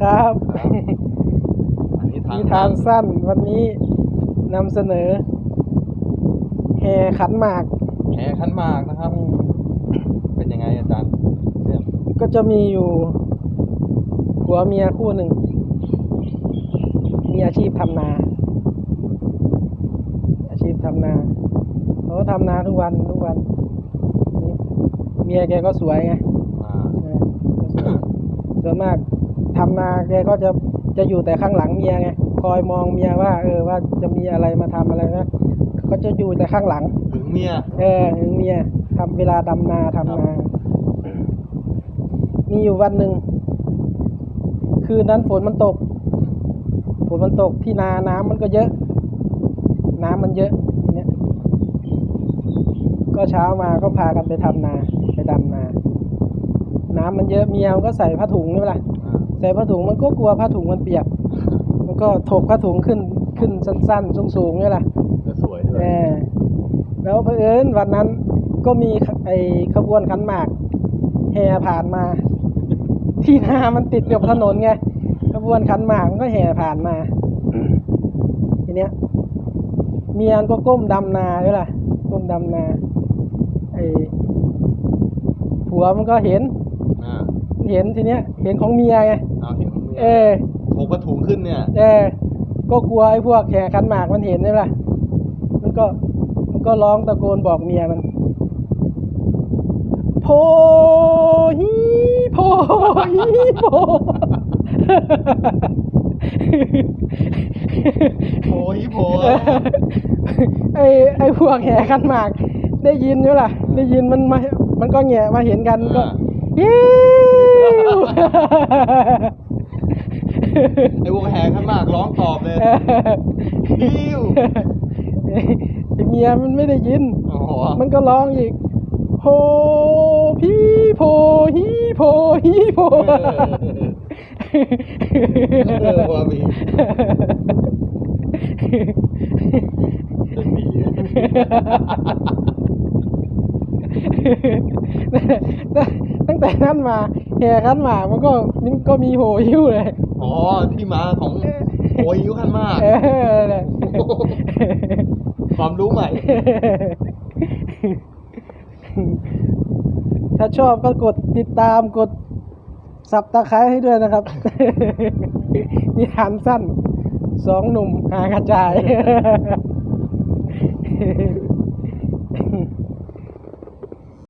ครับครับ อันนี้ทางนิทานสั้นวันนี้นำเสนอแห่ขันหมาก แห่ขันหมากนะครับ เป็นยังไงอาจารย์เรื่องก็จะมีอยู่ผัวเมียคู่หนึ่ง มีอาชีพทำนา อาชีพทำนาเขาก็ทำนาทุกวันทุกวันนี่เมียแกก็สวยไงมาเออก็สวยส่วนมาก ทำนาแกก็จะจะอยู่แต่ข้างหลังเมียไงคอยมองเมียว่าเออว่าจะมีอะไรมาทำอะไรนะก็จะอยู่แต่ข้างหลังถึงเมียเออถึงเมียทำเวลาดำนาทำนา มีอยู่วันหนึ่งคืนนั้นฝนมันตกฝนมันตกที่นาน้ำมันก็เยอะ น้ำมันเยอะทีเนี้ยก็เช้ามาก็พากันไปทำนา ไปดำนา น้ำมันเยอะเมียมันก็ใส่ผ้าถุงนี่แหละอ่า ใส่ผ้าถุงมันก็กลัวผ้าถุงมันเปียก มันก็ถกผ้าถุงขึ้นขึ้นสั้น ๆ สูงๆนี่แหละจะสวยด้วเอยอแล้วเผอิญวันนั้นก็มีขไอขบวนขันหมากแห่ผ่านมา ที่นามันติดกับถนนไงขบวนขันหมากมันก็แห่ผ่านมาทีเนี้ยเมียมันก็ก้มดำนาด้วยล่ะก้มดำนาไอผัวมันก็เห็นอ่า เห็นทีเนี้ย เห็นของเมียไงเอาเห็นของเมียเออโถกกระถุงขึ้นเนี่ย เออ ก็กลัวไอ้พวกแห่ขันหมากมันเห็นใช่ปะมันก็มันก็ร้องตะโกนบอกเมียมันโพฮีโพฮีโพโผล่อีโผล่ไอ้ไอ้พวกแห่ขันหมาก ได้ยินใช่ล่ะ ได้ยินมันมามันก็แงะมาเห็นกันก็อ่ายิ้ว ไอ้วงแห่ขันหมากร้องตอบเลยฮิวไอ้เมียมันไม่ได้ยินโอ้โหมันก็ร้องอีกโพพี่โพฮีโพฮีโพเออว่ามีเล่นดีตั้งแต่นั้นมา แห่ขันหมากมันก็มันก็มีโหหิ้วเลยอ๋อที่มาของโอ้ยยุขันหมาก เออเนี่ยความรู้ใหม่ ถ้าชอบก็กดติดตามกดสับตะไคร้ให้ด้วยนะครับ นิทานสั้น สองหนุ่มหากระจาย